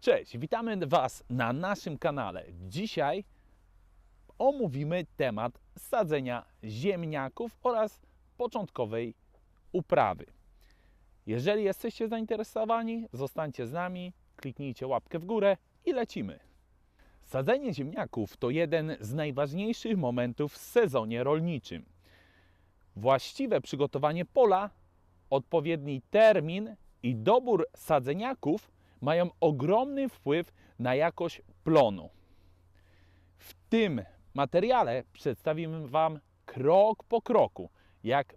Cześć, witamy Was na naszym kanale. Dzisiaj omówimy temat sadzenia ziemniaków oraz początkowej uprawy. Jeżeli jesteście zainteresowani, zostańcie z nami, kliknijcie łapkę w górę i lecimy. Sadzenie ziemniaków to jeden z najważniejszych momentów w sezonie rolniczym. Właściwe przygotowanie pola, odpowiedni termin i dobór sadzeniaków mają ogromny wpływ na jakość plonu. W tym materiale przedstawimy Wam krok po kroku, jak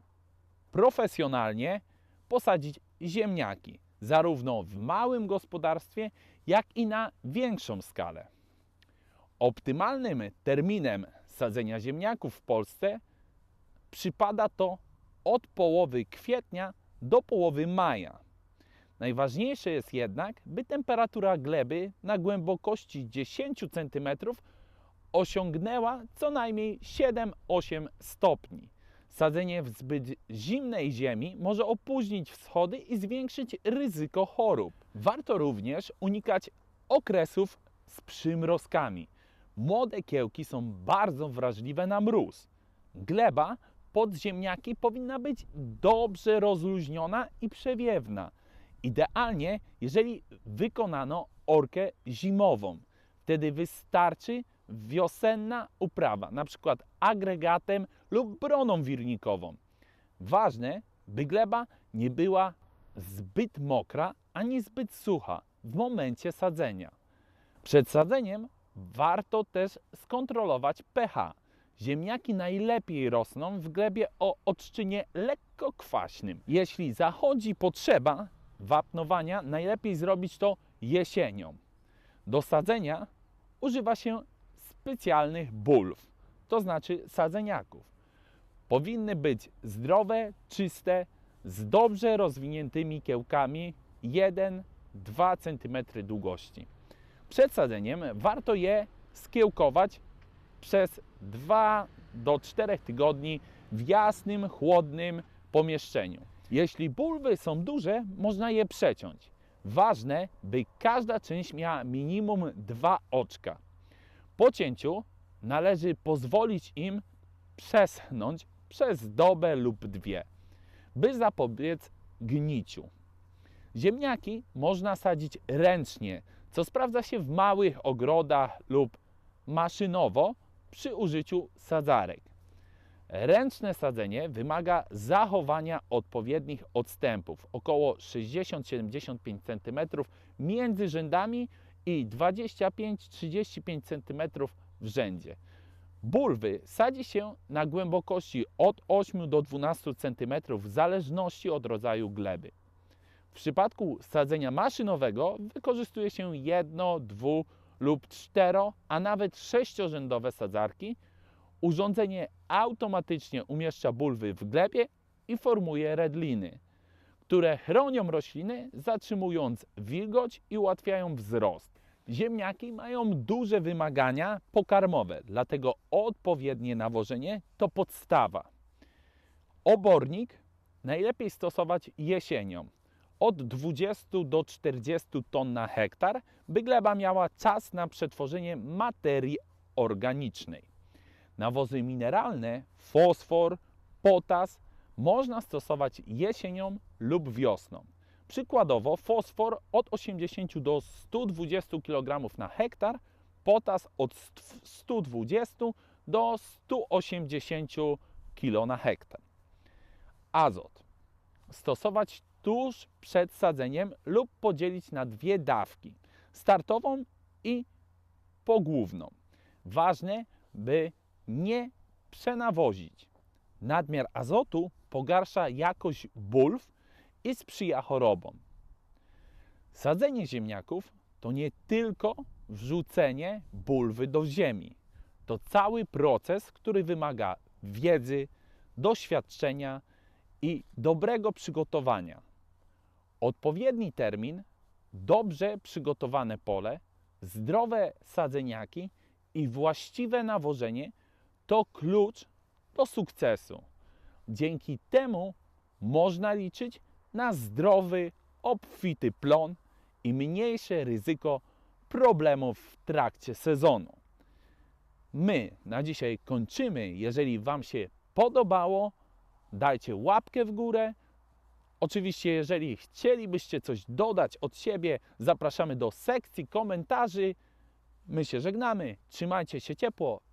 profesjonalnie posadzić ziemniaki, zarówno w małym gospodarstwie, jak i na większą skalę. Optymalnym terminem sadzenia ziemniaków w Polsce przypada to od połowy kwietnia do połowy maja. Najważniejsze jest jednak, by temperatura gleby na głębokości 10 cm osiągnęła co najmniej 7-8 stopni. Sadzenie w zbyt zimnej ziemi może opóźnić wschody i zwiększyć ryzyko chorób. Warto również unikać okresów z przymrozkami. Młode kiełki są bardzo wrażliwe na mróz. Gleba pod ziemniaki powinna być dobrze rozluźniona i przewiewna. Idealnie, jeżeli wykonano orkę zimową. Wtedy wystarczy wiosenna uprawa, na przykład agregatem lub broną wirnikową. Ważne, by gleba nie była zbyt mokra ani zbyt sucha w momencie sadzenia. Przed sadzeniem warto też skontrolować pH. Ziemniaki najlepiej rosną w glebie o odczynie lekko kwaśnym. Jeśli zachodzi potrzeba wapnowania, najlepiej zrobić to jesienią. Do sadzenia używa się specjalnych bulw, to znaczy sadzeniaków. Powinny być zdrowe, czyste, z dobrze rozwiniętymi kiełkami 1-2 cm długości. Przed sadzeniem warto je skiełkować przez 2 do 4 tygodni w jasnym, chłodnym pomieszczeniu. Jeśli bulwy są duże, można je przeciąć. Ważne, by każda część miała minimum dwa oczka. Po cięciu należy pozwolić im przeschnąć przez dobę lub dwie, by zapobiec gniciu. Ziemniaki można sadzić ręcznie, co sprawdza się w małych ogrodach lub maszynowo przy użyciu sadzarek. Ręczne sadzenie wymaga zachowania odpowiednich odstępów około 60-75 cm między rzędami i 25-35 cm w rzędzie. Bulwy sadzi się na głębokości od 8 do 12 cm w zależności od rodzaju gleby. W przypadku sadzenia maszynowego wykorzystuje się jedno, dwu lub cztero, a nawet sześciorzędowe sadzarki. Urządzenie automatycznie umieszcza bulwy w glebie i formuje redliny, które chronią rośliny, zatrzymując wilgoć i ułatwiają wzrost. Ziemniaki mają duże wymagania pokarmowe, dlatego odpowiednie nawożenie to podstawa. Obornik najlepiej stosować jesienią od 20 do 40 ton na hektar, by gleba miała czas na przetworzenie materii organicznej. Nawozy mineralne, fosfor, potas można stosować jesienią lub wiosną. Przykładowo fosfor od 80 do 120 kg na hektar, potas od 120 do 180 kg na hektar. Azot stosować tuż przed sadzeniem lub podzielić na dwie dawki startową i pogłówną. Ważne, by nie przenawozić. Nadmiar azotu pogarsza jakość bulw i sprzyja chorobom. Sadzenie ziemniaków to nie tylko wrzucenie bulwy do ziemi. To cały proces, który wymaga wiedzy, doświadczenia i dobrego przygotowania. Odpowiedni termin, dobrze przygotowane pole, zdrowe sadzeniaki i właściwe nawożenie to klucz do sukcesu. Dzięki temu można liczyć na zdrowy, obfity plon i mniejsze ryzyko problemów w trakcie sezonu. My na dzisiaj kończymy. Jeżeli Wam się podobało, dajcie łapkę w górę. Oczywiście, jeżeli chcielibyście coś dodać od siebie, zapraszamy do sekcji komentarzy. My się żegnamy. Trzymajcie się ciepło